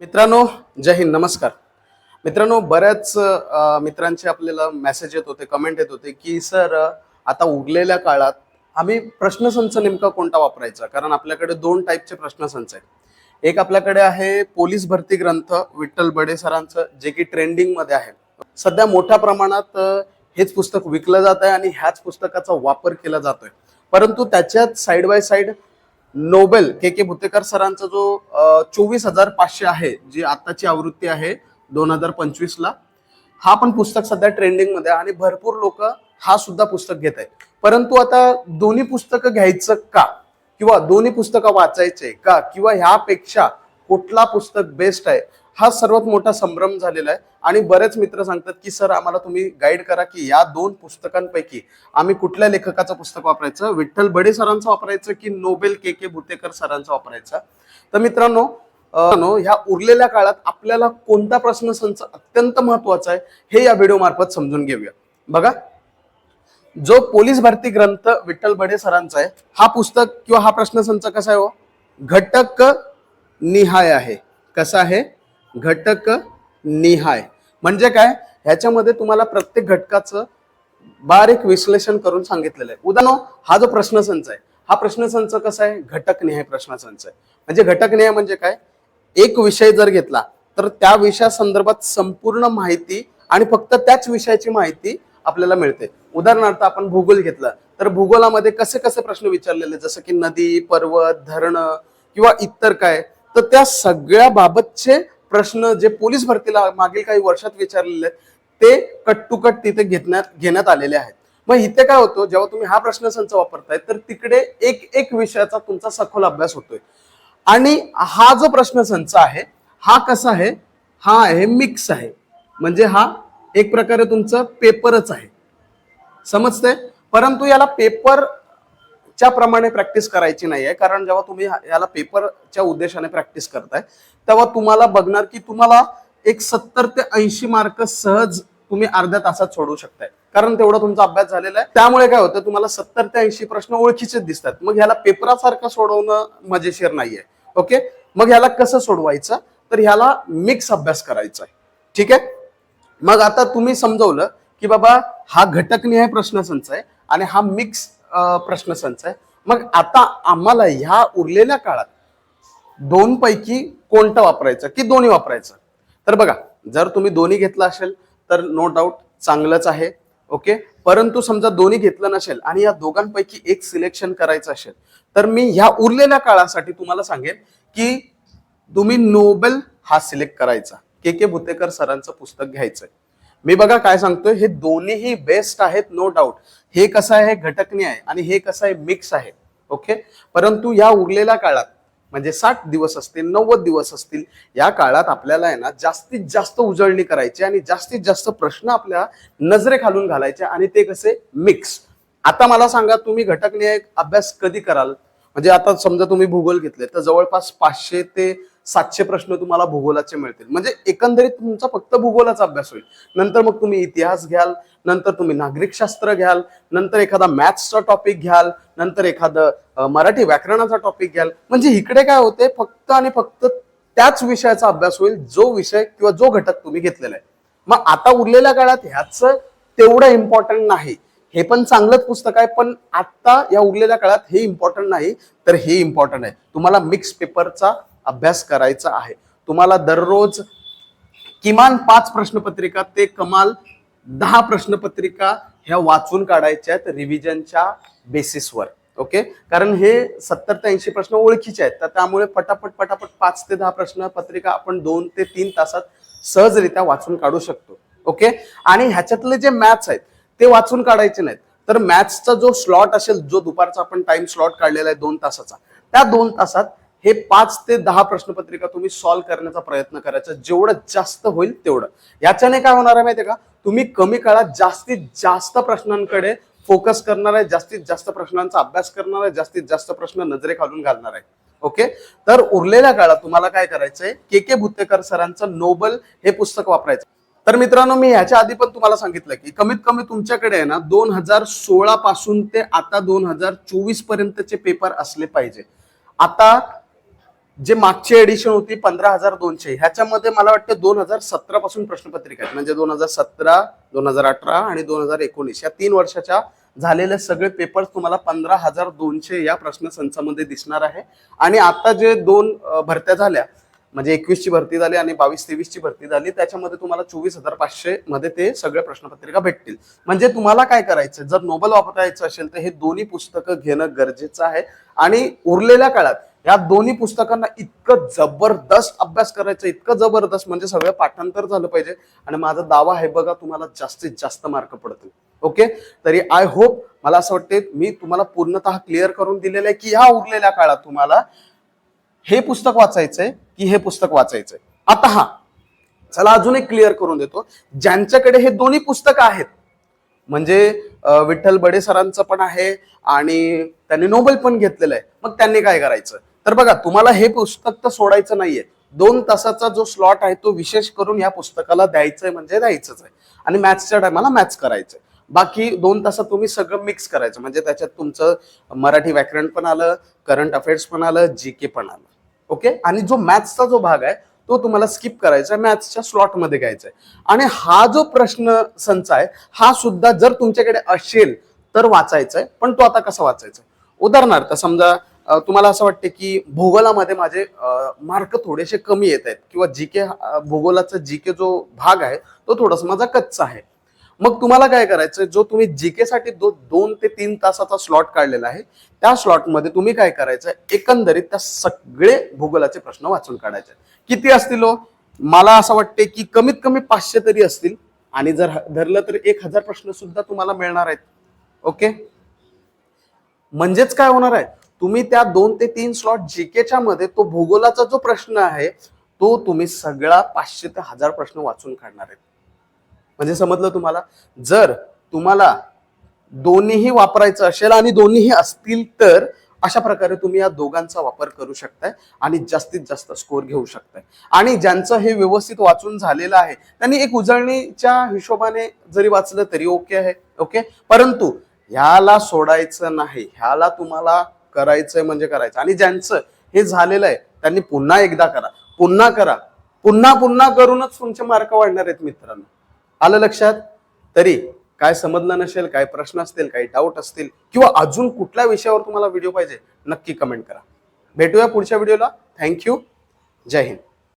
मित्रांनो जय हिंद नमस्कार. मित्रांनो बऱ्याच मित्रांचे आपल्याला मेसेज येत होते कमेंट येत होते की सर आता उरलेल्या काळात आम्ही प्रश्नसंच नेमका कोणता वापरायचा? कारण आपल्याकडे दोन टाईपचे प्रश्नसंच आहेत. एक आपल्याकडे आहे पोलीस भरती ग्रंथ विठ्ठल बडे सरांचं जे की ट्रेंडिंगमध्ये आहे. सध्या मोठ्या प्रमाणात हेच पुस्तक विकलं जात आहे आणि ह्याच पुस्तकाचा वापर केला जातोय. परंतु त्याच्यात side by side Nobel K K Bhutekar सरांचा जो चोवीस हजार पाचशे आहे जी आताची आवृत्ती आहे दोन हजार पंचवीस ला हा पण पुस्तक सध्या ट्रेंडिंगमध्ये आणि भरपूर लोक हा सुद्धा पुस्तक घेत आहेत. परंतु आता दोन्ही पुस्तकं घ्यायचं का? किंवा दोन्ही पुस्तकं वाचायचे का? किंवा ह्यापेक्षा कुठला पुस्तक बेस्ट आहे? हा सर्वात मोठा संभ्रम झालेला आहे. आणि बरेच मित्र सांगतात की सर आम्हाला तुम्ही गाईड करा की या दोन पुस्तकांपैकी आम्ही कुठल्या लेखकाचं पुस्तक वापरायचं? विठ्ठल बडे सरांचं वापरायचं की नोबेल के के भुतेकर सरांचं वापरायचं? तर मित्रांनो नो, ह्या उरलेल्या काळात आपल्याला कोणता प्रश्न संच अत्यंत महत्त्वाचा आहे हे या व्हिडिओ मार्फत समजून घेऊया. बघा. जो पोलीस भरती ग्रंथ विठ्ठल बडे सरांचा आहे हा पुस्तक किंवा हा प्रश्नसंच कसा आहे हो? घटक निहाय आहे. कसा आहे? घटक निहाय. म्हणजे काय? ह्याच्यामध्ये तुम्हाला प्रत्येक घटकाचं बारीक विश्लेषण करून सांगितलेलं आहे. उदाहरण हा जो प्रश्नसंच आहे हा प्रश्नसंच कसा आहे? घटक निहाय प्रश्नसंच आहे. म्हणजे घटक निहाय म्हणजे काय? एक विषय जर घेतला तर त्या विषयासंदर्भात संपूर्ण माहिती आणि फक्त त्याच विषयाची माहिती आपल्याला मिळते. उदाहरणार्थ आपण भूगोल घेतला तर भूगोलामध्ये कसे कसे प्रश्न विचारलेले जसं की नदी पर्वत धरण किंवा इतर काय? तर त्या सगळ्या बाबतचे प्रश्न जे पोलीस भरतीला मागील काही वर्षात विचारलेले आहेत ते कट टू कट तिथे घेण्यात घेण्यात आलेले आहेत. मग इथे काय होतं जेव्हा तुम्ही हा प्रश्न संच वापरताय तर तिकडे एक एक विषयाचा तुमचा सखोल अभ्यास होतोय. आणि हा जो प्रश्न संच आहे हा कसा आहे? हा आहे मिक्स आहे. म्हणजे हा एक प्रकारे तुमचं पेपरच आहे. समजतंय? परंतु याला पेपर प्रमाणे प्रॅक्टिस करायची नाही आहे कारण जेव्हा तुम्ही याला पेपरच्या उद्देशाने प्रॅक्टिस करताय तेव्हा तुम्हाला बघणार की तुम्हाला एक सत्तर ते ऐंशी मार्क सहज तुम्ही अर्ध्या तासात सोडवू शकताय. कारण तेवढा तुमचा अभ्यास झालेला आहे. त्यामुळे काय होतं तुम्हाला सत्तर ते ऐंशी प्रश्न ओळखीचे दिसतात. मग ह्याला पेपरासारखं सोडवणं मजेशीर नाहीये. ओके मग ह्याला कसं सोडवायचं? तर ह्याला मिक्स अभ्यास करायचा आहे. ठीक आहे? मग आता तुम्ही समजवलं की बाबा हा घटकनिहाय प्रश्नसंच आहे आणि हा मिक्स प्रश्नसंच आहे. मग आता आम्हाला ह्या उरलेल्या काळात दोन पैकी कोणतं वापरायचं? की दोन्ही वापरायचं? तर बघा जर तुम्ही दोन्ही घेतलं असेल तर नो डाऊट चांगलंच आहे ओके? परंतु समजा दोन्ही घेतलं नसेल आणि या दोघांपैकी एक सिलेक्शन करायचं असेल तर मी ह्या उरलेल्या काळासाठी तुम्हाला सांगेन की तुम्ही नोबेल हा सिलेक्ट करायचा. के के भुतेकर सरांचं पुस्तक घ्यायचंय. मी बघा काय सांगतोय हे दोन्हीही बेस्ट आहेत नो डाऊट हे कसं आहे घटकनी आहे आणि हे कसं आहे मिक्स आहे. ओके परंतु या उरलेल्या काळात म्हणजे साठ दिवस असतील नव्वद दिवस असतील या काळात आपल्याला आहे ना जास्तीत जास्त उजळणी करायची आणि जास्तीत जास्त प्रश्न आपल्या नजरे खालून घालायचे आणि ते कसे? मिक्स आता मला सांगा तुम्ही घटकने अभ्यास कधी कराल? म्हणजे आता समजा तुम्ही भूगोल घेतले तर जवळपास पाचशे ते सातशे प्रश्न तुम्हाला भूगोलाचे मिळतील. म्हणजे एकंदरीत तुमचा फक्त भूगोलाचा अभ्यास होईल. नंतर मग तुम्ही इतिहास घ्याल नंतर तुम्ही नागरिकशास्त्र घ्याल नंतर एखादा मॅथ्सचा टॉपिक घ्याल नंतर एखादं मराठी व्याकरणाचा टॉपिक घ्याल. म्हणजे इकडे काय होते फक्त आणि फक्त त्याच विषयाचा अभ्यास होईल जो विषय किंवा जो घटक तुम्ही घेतलेला आहे. मग आता उरलेल्या काळात ह्याच तेवढं इम्पॉर्टंट नाही. हे पण चांगलंच पुस्तक आहे पण आता या उरलेल्या काळात हे इम्पॉर्टंट नाही तर हे इम्पॉर्टंट आहे. तुम्हाला मिक्स पेपरचा अभ्यास करायचा आहे. तुम्हाला दररोज किमान पाच प्रश्नपत्रिका ते कमाल दहा प्रश्नपत्रिका ह्या वाचून काढायच्या आहेत रिव्हिजनच्या बेसिसवर. ओके? कारण हे सत्तर ते ऐंशी प्रश्न ओळखीचे आहेत. तर त्यामुळे पटापट पटापट पाच ते दहा प्रश्न पत्रिका आपण दोन ते तीन तासात सहजरित्या वाचून काढू शकतो. ओके? आणि ह्याच्यातले जे मॅथ्स आहेत ते वाचून काढायचे नाहीत. तर मॅथ्सचा जो स्लॉट असेल जो दुपारचा आपण टाइम स्लॉट काढलेला आहे दोन तासाचा त्या दोन तासात हे पाच ते दहा प्रश्नपत्रिका तुम्ही सॉल्व्ह करण्याचा प्रयत्न करायचा. जेवढं जास्त होईल तेवढं. याच्याने काय होणार आहे माहितीये का? तुम्ही कमी काळात जास्तीत जास्त प्रश्नांकडे फोकस करणार आहे जास्तीत जास्त प्रश्नांचा अभ्यास करणार आहे जास्तीत जास्त प्रश्न नजरे खालून घालणार आहे. ओके? तर उरलेल्या काळात तुम्हाला काय करायचंय? के के भुतेकर सरांचं नोबल हे पुस्तक वापरायचं तर मित्रांनो मी ह्याच्या आधी पण तुम्हाला सांगितलं की कमीत कमी तुमच्याकडे आहे ना दोन हजार सोळा पासून ते आता दोन हजार चोवीस पर्यंतचे पेपर असले पाहिजे. आता जे मागची एडिशन होती पंधरा हजार दोनशे ह्याच्यामध्ये मला वाटतं दोन हजार सतरा पासून प्रश्नपत्रिका आहेत. म्हणजे दोन हजार सतरा दोन हजार अठरा आणि दोन हजार एकोणीस. या तीन वर्षाच्या झालेले सगळे पेपर्स तुम्हाला पंधरा हजार दोनशे या प्रश्नसंचामध्ये दिसणार आहे. आणि आता जे दोन भरत्या झाल्या म्हणजे एकवीसची भरती झाली आणि बावीस तेवीसची भरती झाली त्याच्यामध्ये तुम्हाला चोवीस हजार पाचशे मध्ये ते सगळे प्रश्नपत्रिका भेटतील. म्हणजे तुम्हाला काय करायचं जर नोबल वापरायचं असेल तर हे दोन्ही पुस्तकं घेणं गरजेचं आहे. आणि उरलेल्या काळात या दोन्ही पुस्तकांना इतकं जबरदस्त अभ्यास करायचं इतकं जबरदस्त म्हणजे सगळं पाठांतर झालं पाहिजे. आणि माझा दावा आहे बघा तुम्हाला जास्तीत जास्त मार्क पडतील. ओके? तरी आय होप मला असं वाटते मी तुम्हाला पूर्णतः क्लिअर करून दिलेलं आहे की ह्या उरलेल्या काळात तुम्हाला हे पुस्तक वाचायचंय की हे पुस्तक वाचायचंय. आता हा चला अजून एक क्लिअर करून देतो. ज्यांच्याकडे हे दोन्ही पुस्तकं आहेत म्हणजे विठ्ठल बडे सरांचं पण आहे आणि त्यांनी नोबेल पण घेतलेलं आहे. मग त्यांनी काय करायचं? तर बघा तुम्हाला हे पुस्तक तर सोडायचं नाहीये. दोन तासाचा जो स्लॉट आहे तो विशेष करून या पुस्तकाला द्यायचंय म्हणजे द्यायचंच आहे. आणि मॅथ्सच्या टायमाला मॅथ्स करायचंय. बाकी दोन तासात तुम्ही सगळं मिक्स करायचं. म्हणजे त्याच्यात तुमचं मराठी व्याकरण पण आलं करंट अफेअर्स पण आलं जी के पण आलं. ओके आणि जो मॅथ्सचा जो भाग आहे तो तुम्हाला स्किप करायचा आहे मॅथ्सच्या स्लॉटमध्ये घ्यायचा आहे. आणि हा जो प्रश्न संच आहे हा सुद्धा जर तुमच्याकडे असेल तर वाचायचा आहे पण तो आता कसा वाचायचा आहे उदाहरणार्थ समजा तुम्हाला असं वाटते की भूगोलामध्ये माझे मार्क थोडेसे कमी येत आहेत किंवा जी के भूगोलाचा जी के जो भाग आहे तो थोडासा माझा कच्चा आहे. मग तुम्हाला काय करायचं जो तुम्ही जीके साठी दो, दोन ते तीन तासाचा स्लॉट काढलेला आहे त्या स्लॉटमध्ये तुम्ही काय करायचं एकंदरीत त्या सगळे भूगोलाचे प्रश्न वाचून काढायचे. किती असतील हो? मला असं वाटते की कमीत कमी पाचशे तरी असतील. आणि जर धरलं तर एक हजार प्रश्न सुद्धा तुम्हाला मिळणार आहेत. ओके? म्हणजेच काय होणार आहे? तुम्ही त्या दोन ते तीन स्लॉट जीकेच्या मध्ये तो भूगोलाचा जो प्रश्न आहे तो तुम्ही सगळा पाचशे ते हजार प्रश्न वाचून काढणार आहेत. म्हणजे समजलं तुम्हाला? जर तुम्हाला दोन्हीही वापरायचं असेल आणि दोन्हीही असतील तर अशा प्रकारे तुम्ही या दोघांचा वापर करू शकताय आणि जास्तीत जास्त स्कोर घेऊ शकताय. आणि ज्यांचं हे व्यवस्थित वाचून झालेलं आहे त्यांनी एक उजळणीच्या हिशोबाने जरी वाचलं तरी ओके आहे ओके? परंतु ह्याला सोडायचं नाही. ह्याला तुम्हाला करायचंय म्हणजे करायचं. आणि ज्यांचं हे झालेलं आहे त्यांनी पुन्हा एकदा करा. पुन्हा करा. पुन्हा पुन्हा करूनच तुमचे मार्क वाढणार आहेत मित्रांनो. आलं लक्षात? तरी काय समजलं नसेल काय प्रश्न असतील काही डाऊट असतील किंवा अजून कुठल्या विषयावर तुम्हाला व्हिडिओ पाहिजे नक्की कमेंट करा. भेटूया पुढच्या व्हिडिओला थँक्यू जय हिंद.